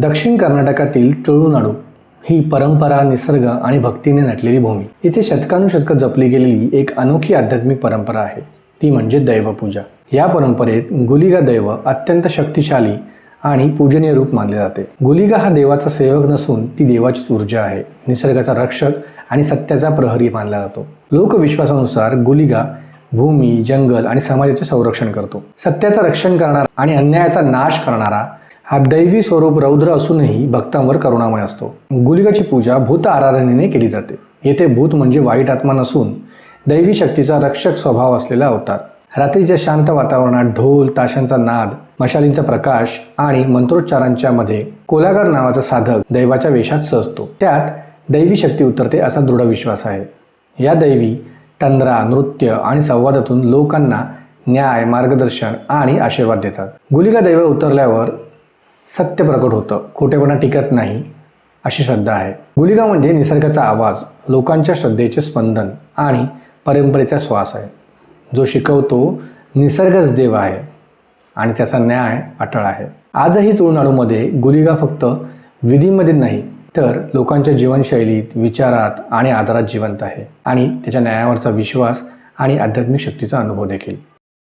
दक्षिण कर्नाटकातील तुळुनाडू ही परंपरा निसर्ग आणि भक्तीने नटलेली भूमी. इथे शतकानुशतकं जपली गेलेली एक अनोखी आध्यात्मिक परंपरा आहे. ती म्हणजे दैवपूजा. या परंपरेत गुलिगा दैव अत्यंत शक्तिशाली आणि पूजनीय रूप मानले जाते. गुलिगा हा देवाचा सेवक नसून ती देवाचीच ऊर्जा आहे. निसर्गाचा रक्षक आणि सत्याचा प्रहरी मानला जातो. लोकविश्वासानुसार गुलिगा भूमी जंगल आणि समाजाचे संरक्षण करतो. सत्याचं रक्षण करणारा आणि अन्यायाचा नाश करणारा हा दैवी स्वरूप रौद्र असूनही भक्तांवर करुणामय असतो. गुलिकाची पूजा भूत आराधनेने केली जाते. येथे भूत म्हणजे वाईट आत्मा नसून दैवी शक्तीचा रक्षक स्वभाव असलेला अवतार. रात्रीच्या शांत वातावरणात ढोल ताशांचा नाद मशालींचा प्रकाश आणि मंत्रोच्चारांच्या मध्ये कोलागर नावाचा साधक दैवाच्या वेशात सजतो. त्यात दैवी शक्ती उतरते असा दृढ विश्वास आहे. या दैवी तंद्रा नृत्य आणि संवादातून लोकांना न्याय मार्गदर्शन आणि आशीर्वाद देतात. गुलिका दैव उतरल्यावर सत्य प्रकट होतं. खोटेपणा टिकत नाही अशी श्रद्धा आहे. गुलिका म्हणजे निसर्गाचा आवाज लोकांच्या श्रद्धेचे स्पंदन आणि परंपरेचा श्वास आहे. जो शिकवतो निसर्गच देव आहे आणि त्याचा न्याय अटळ आहे. आजही तुळनाडूमध्ये गुलिगा फक्त विधीमध्ये नाही तर लोकांच्या जीवनशैलीत विचारात आणि आदरात जिवंत आहे. आणि त्याच्या न्यायावरचा विश्वास आणि आध्यात्मिक शक्तीचा अनुभव देखील.